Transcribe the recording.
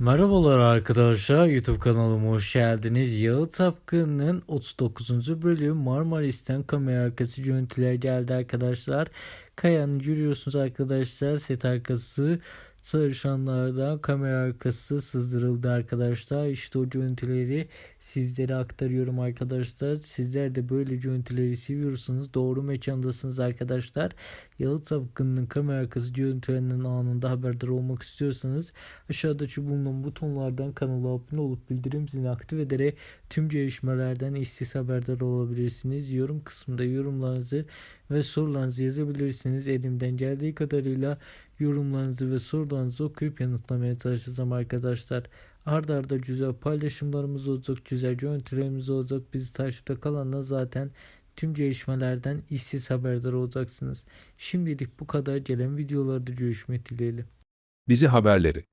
Merhabalar arkadaşlar YouTube kanalıma hoş geldiniz. Yağı Tapkın'ın 39. bölüm Marmaris'ten kamera arkası görüntüler geldi arkadaşlar. Kayan'ı görüyorsunuz arkadaşlar set arkası sarışanlardan kamera arkası sızdırıldı arkadaşlar. İşte o görüntüleri sizlere aktarıyorum arkadaşlar. Sizler de böyle görüntüleri seviyorsanız doğru mekandasınız arkadaşlar. Yağı Tapkın'ın kamera arkası görüntülerinin anında haberdar olmak istiyorsanız Aşağıdaki bulunan butonlardan kanala abone olup bildirim zilini aktif ederek tüm gelişmelerden işsiz haberdar olabilirsiniz. Yorum kısmında yorumlarınızı ve sorularınızı yazabilirsiniz. Elimden geldiği kadarıyla yorumlarınızı ve sorularınızı okuyup yanıtlamaya çalışacağım arkadaşlar. Arda arda güzel paylaşımlarımız olacak, güzel görüntülerimiz olacak. Bizi takipte kalanlar zaten tüm gelişmelerden işsiz haberdar olacaksınız. Şimdilik bu kadar gelen videolarda görüşmek dileğiyle. Dizi haberleri